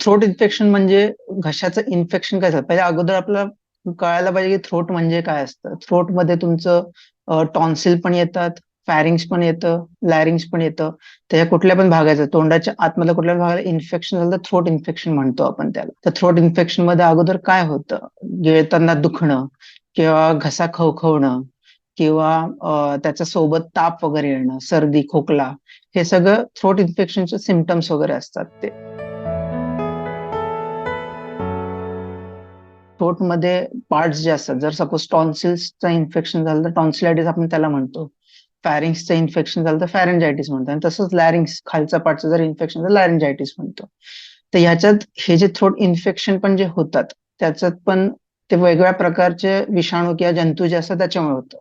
Throat infection म्हणजे घशाचं infection काय झालं? पहिले अगोदर आपल्याला कळायला पाहिजे की थ्रोट म्हणजे काय असतं. थ्रोटमध्ये तुमचं टॉन्सिल पण येतात फॅरिंग्स पण येतं लॅरिंग्स पण येतं. त्याच्या कुठल्या पण भागाचं तोंडाच्या आतमधल्या कुठल्या भागाला इन्फेक्शन झालं तर थ्रोट इन्फेक्शन म्हणतो आपण त्याला. तर थ्रोट इन्फेक्शनमध्ये अगोदर काय होतं? गिळताना दुखणं किंवा घसा खवखवणं किंवा त्याच्या सोबत ताप वगैरे येणं सर्दी खोकला हे सगळं थ्रोट इन्फेक्शनचे सिमटम्स वगैरे असतात ते. थ्रोटमध्ये पार्ट्स पार्ट जे असतात जर सपोज टॉन्सिल्सचं इन्फेक्शन झालं तर टॉन्सिलायटिस आपण त्याला म्हणतो. फॅरिंग्सचं इन्फेक्शन झालं तर फॅरेंजायटिस म्हणतो. आणि तसंच लॅरिंग्स खालच्या पार्टचं जर इन्फेक्शन झालं लॅरेंजायटिस म्हणतो. तर ह्याच्यात हे जे थ्रोट इन्फेक्शन पण जे होतात त्याच्यात पण ते वेगवेगळ्या प्रकारचे विषाणू किंवा जंतू जे असतात त्याच्यामुळे होतं.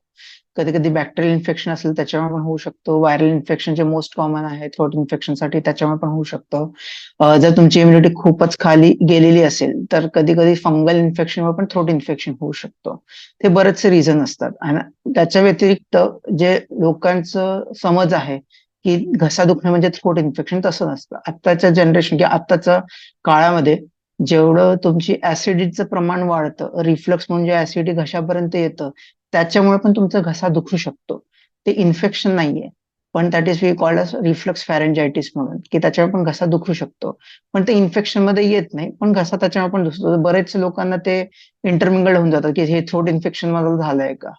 कधी कधी बॅक्टेरियल इन्फेक्शन असेल त्याच्यामुळे पण होऊ शकतो. व्हायरल इन्फेक्शन जे मोस्ट कॉमन आहे थ्रोट इन्फेक्शनसाठी त्याच्यामुळे पण होऊ शकतं. जर तुमची इम्युनिटी खूपच खाली गेलेली असेल तर कधी कधी फंगल इन्फेक्शन पण थ्रोट इन्फेक्शन होऊ शकतो. ते बरेचसे रिझन असतात. आणि त्याच्या व्यतिरिक्त जे लोकांचं समज आहे की घसा दुखणे म्हणजे थ्रोट इन्फेक्शन तसं नसतं. आत्ताच्या जनरेशन किंवा आत्ताच्या काळामध्ये जेवढं तुमची ऍसिडिटीचं प्रमाण वाढतं रिफ्लक्स म्हणजे ऍसिडिटी घशापर्यंत येतं त्याच्यामुळे पण तुमचा घसा दुखू शकतो. ते इन्फेक्शन नाहीये. पण that is we called as reflux pharyngitis म्हणून की त्याच्यामुळे पण घसा दुखू शकतो. पण ते इन्फेक्शनमध्ये येत नाही पण घसा त्याच्यामुळे पण दुखतो. बरेच लोकांना ते इंटरमिंगल होऊन जातात की हे थ्रोट इन्फेक्शन माझं झालंय का?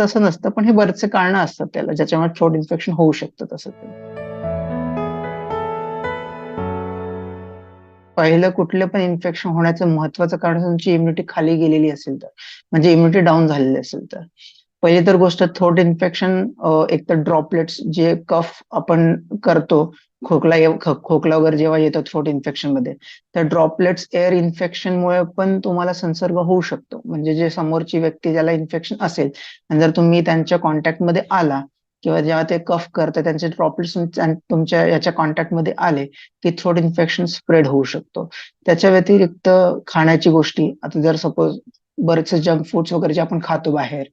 तसं नसतं पण हे बरेचसे कारण असतात त्याला ज्याच्यामुळे थ्रोट इन्फेक्शन होऊ शकतं तसं पहिलं कुठलं पण इन्फेक्शन होण्याचं महत्वाचं कारण तुमची इम्युनिटी खाली गेलेली असेल तर. म्हणजे इम्युनिटी डाऊन झालेली असेल तर. पहिली तर गोष्ट थ्रोट इन्फेक्शन एक तर ड्रॉपलेट्स जे कफ आपण करतो खोकला खोकला वगैरे जेव्हा येतो थ्रोट इन्फेक्शनमध्ये तर ड्रॉपलेट्स एअर इन्फेक्शनमुळे पण तुम्हाला संसर्ग होऊ शकतो. म्हणजे जे समोरची व्यक्ती ज्याला इन्फेक्शन असेल आणि जर तुम्ही त्यांच्या कॉन्टॅक्टमध्ये आला किंवा जेव्हा ते कफ करते त्यांचे ड्रॉपलेट्स तुमच्या याच्या कॉन्टॅक्टमध्ये आले की थ्रोट इन्फेक्शन स्प्रेड होऊ शकतो. त्याच्या व्यतिरिक्त खाण्याची गोष्टी आता जर सपोज बरेचसे जंक फूड्स वगैरे जे आपण खातो बाहेर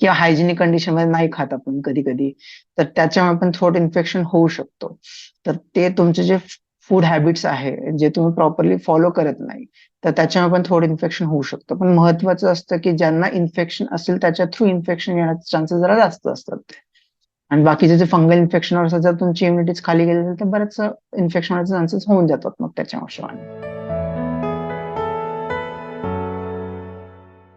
किंवा हायजेनिक कंडिशनमध्ये नाही खात आपण कधी कधी तर त्याच्यामुळे पण थ्रोट इन्फेक्शन होऊ शकतो. तर ते तुमचे जे फूड हॅबिट्स आहे जे तुम्ही प्रॉपरली फॉलो करत नाही तर त्याच्यामुळे पण थोडं इन्फेक्शन होऊ शकतं. पण महत्वाचं असतं की ज्यांना इन्फेक्शन असेल त्याच्या थ्रू इन्फेक्शन येण्याचे चान्सेस जरा जास्त असतात. ते आणि बाकीचे जे फंगल इन्फेक्शन जर तुमची इम्युनिटीज खाली गेली तर बरेच इन्फेक्शन होण्याचे चान्सेस होऊन जातात मग त्याच्या हिशोबाने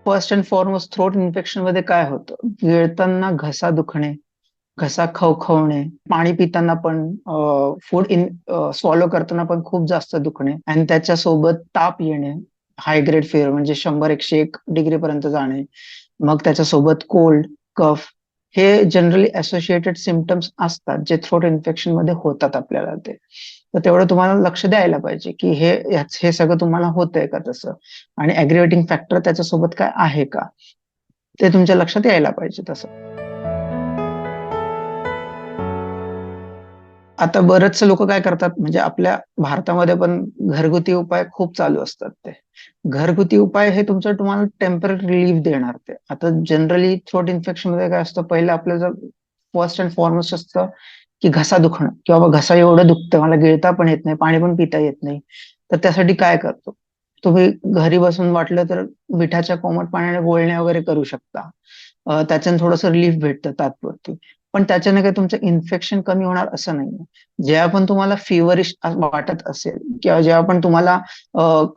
फर्स्ट अँड फॉरमोस्ट थ्रोट इन्फेक्शनमध्ये काय होतं? गिळताना घसा दुखणे घसा खवखवणे पाणी पिताना पण फूड इन स्वॉलो करताना पण खूप जास्त दुखणे. आणि त्याच्यासोबत ताप येणे हाय ग्रेड फेअर म्हणजे शंभर एकशे एक डिग्री पर्यंत जाणे. मग त्याच्यासोबत कोल्ड कफ हे जनरली असोसिएटेड सिमटम्स असतात जे थ्रोट इन्फेक्शनमध्ये होतात आपल्याला ते. तर तेवढं तुम्हाला लक्ष द्यायला पाहिजे की हे हे सगळं तुम्हाला होतंय का तसं? आणि अग्रिवेटिंग फॅक्टर त्याच्यासोबत काय आहे का? ते तुमच्या लक्षात यायला पाहिजे तसं. आता बरेचसे लोक काय करतात म्हणजे आपल्या भारतामध्ये पण घरगुती उपाय खूप चालू असतात ते. घरगुती उपाय हे तुमचं तुम्हाला टेंपररी रिलीफ देणार ते. आता जनरली थ्रोट इन्फेक्शनमध्ये काय असतं पहिलं आपल्याला फर्स्ट अँड फॉरमोस्ट असतं की घसा दुखणं किंवा घसा एवढं दुखतं मला गिळता पण येत नाही पाणी पण पिता येत नाही. तर त्यासाठी काय करतो? तुम्ही घरी बसून वाटलं तर मिठाच्या कोमट पाण्याने गोळण्या वगैरे करू शकता. त्याच्यानं थोडंसं रिलीफ भेटतं तात्पुरती. पण त्याच्याने काही तुमचं इन्फेक्शन कमी होणार असं नाहीये. जेव्हा पण तुम्हाला फिवरिश वाटत असेल किंवा जेव्हा पण तुम्हाला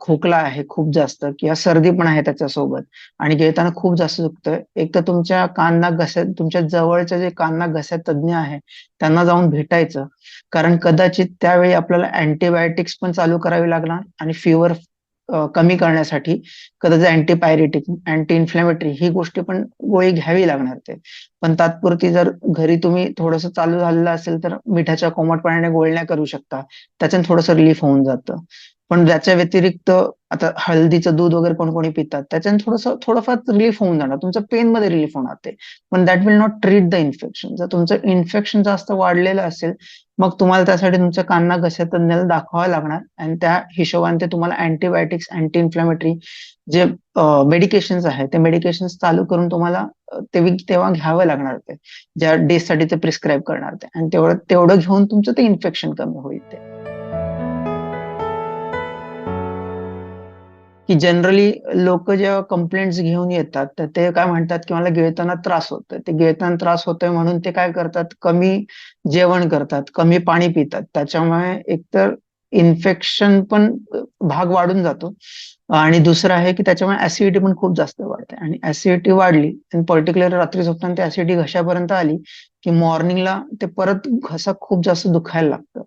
खोकला आहे खूप जास्त किंवा सर्दी पण आहे त्याच्यासोबत आणि घेताना खूप जास्त दुखतंय एक तर तुमच्या कांना घस्यात तुमच्या जवळच्या जे कांना घस्या तज्ज्ञ आहे त्यांना जाऊन भेटायचं. कारण कदाचित त्यावेळी आपल्याला अँटीबायोटिक्स पण चालू करावी लागणार आणि फिवर कमी करण्यासाठी कदाचित अँटीपायरेटिक अँटी इन्फ्लॅमेटरी ही गोष्टी पण गोळी घ्यावी लागणार ते. पण तात्पुरती जर घरी तुम्ही थोडस चालू झालेलं असेल तर मिठाच्या कोमट पाण्याने गोळण्या करू शकता. त्याच्याने थोडंसं रिलीफ होऊन जातं. पण ज्याच्या व्यतिरिक्त आता हळदीचं दूध वगैरे कोण कोणी पितात त्याच्याने थोडस थोडंफार रिलीफ होऊन जाणार. तुमचं पेन मध्ये रिलीफ होणार ते. पण that will not treat the infection जर तुमचं इन्फेक्शन जास्त वाढलेलं असेल मग तुम्हाला त्यासाठी तुमच्या कांना घशातज्ञाला दाखवावं लागणार आणि त्या हिशोबाने ते तुम्हाला अँटीबायोटिक्स अँटी इन्फ्लॅमेटरी जे मेडिकेशन आहे ते मेडिकेशन चालू करून तुम्हाला तेव्हा घ्यावं लागणार ते. ज्या डेजसाठी ते प्रिस्क्राईब करणार ते. आणि तेवढं तेवढं घेऊन तुमचं ते इन्फेक्शन कमी होईल ते. की जनरली लोक जेव्हा कंप्लेंट्स घेऊन येतात तर ते काय म्हणतात की मला गिळताना त्रास होतोय. ते गिळताना त्रास होतोय म्हणून ते काय करतात? कमी जेवण करतात कमी पाणी पितात. त्याच्यामुळे एकतर इन्फेक्शन पण भाग वाढून जातो. आणि दुसरं आहे की त्याच्यामुळे ऍसिडिटी पण खूप जास्त वाढते. आणि ऍसिडिटी वाढली आणि पर्टिक्युलर रात्री झोपताना ती ऍसिडिटी घशापर्यंत आली? की मॉर्निंगला ते परत घसा खूप जास्त दुखायला लागतं.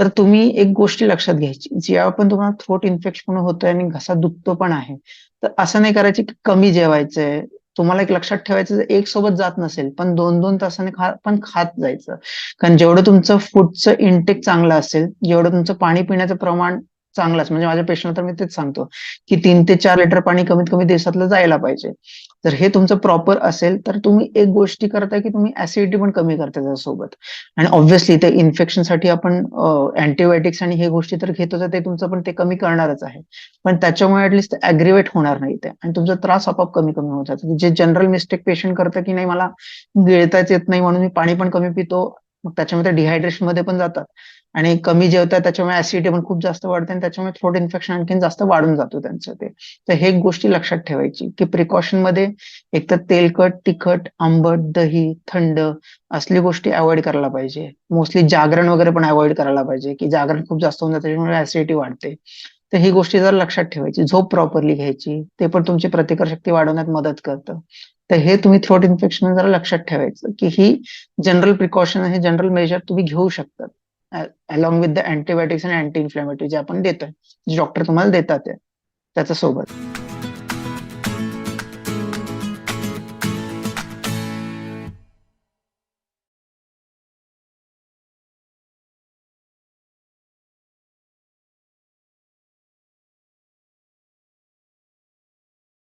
तर तुम्ही एक गोष्टी लक्षात घ्यायची. जेव्हा पण तुम्हाला थ्रोट इन्फेक्शन होतोय आणि घसा दुखतो पण आहे तर असं नाही करायचं की कमी जेवायचंय. तुम्हाला एक लक्षात ठेवायचं एक सोबत जात नसेल पण दोन दोन तासाने खा पण खात जायचं. कारण जेवढं तुमचं फूडचं इंटेक चांगलं असेल जेवढं तुमचं पाणी पिण्याचं प्रमाण चांगलाच. म्हणजे माझ्या पेशंटला तर मी तेच सांगतो की तीन ते चार लिटर पाणी कमीत कमी दिवसातलं जायला पाहिजे. जर हे तुमचं प्रॉपर असेल तर तुम्ही एक गोष्टी करताय की तुम्ही ऍसिडिटी पण कमी करताय त्यासोबत. आणि ऑब्व्हियसली ते इन्फेक्शनसाठी आपण अँटीबायोटिक्स आणि हे गोष्टी तर घेतो तर ते तुमचं पण ते कमी करणारच आहे. पण त्याच्यामुळे ऍटलिस्ट अग्रिवेट होणार नाही ते. आणि तुमचा त्रास आपोआप कमी कमी होत जातो. जे जनरल मिस्टेक पेशंट करतं की नाही मला गिळताच येत नाही म्हणून मी पाणी पण कमी पितो मग त्याच्यामध्ये डिहायड्रेशनमध्ये पण जातात. आणि कमी जेवतात त्याच्यामुळे ऍसिडिटी पण खूप जास्त वाढते आणि त्याच्यामुळे थ्रोट इन्फेक्शन आणखीन जास्त वाढून जातो त्यांचं ते. तर हे गोष्टी लक्षात ठेवायची की प्रिकॉशनमध्ये एकतर तेलकट तिखट आंबट दही थंड असली गोष्टी अवॉइड करायला पाहिजे. मोस्टली जागरण वगैरे पण अवॉइड करायला पाहिजे की जागरण खूप जास्त होऊन जातं त्याच्यामुळे ऍसिडिटी वाढते. तर ही गोष्टी जर लक्षात ठेवायची. झोप प्रॉपरली घ्यायची. ते पण तुमची प्रतिकार शक्ती वाढवण्यात मदत करतं. तर हे तुम्ही थ्रोट इन्फेक्शन जरा लक्षात ठेवायचं की ही जनरल प्रिकॉशन हे जनरल मेजर तुम्ही घेऊ शकतात अलॉंग विथ द अँटीबायोटिक्स आणि अँटी इन्फ्लॅमेटरी जे आपण देतोय. जे डॉक्टर तुम्हाला देतात त्याच्यासोबत. त्याच्या सोबत